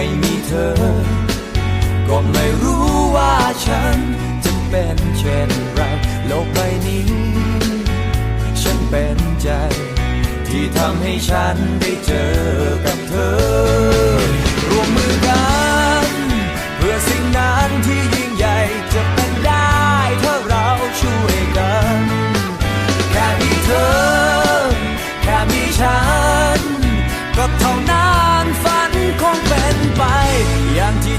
ไม่มีเธอ ก็ไม่รู้ว่าฉันจะเป็นเช่นไรโลกใบนี้ ฉันเป็นใจ ที่ทำให้ฉันได้เจอกัน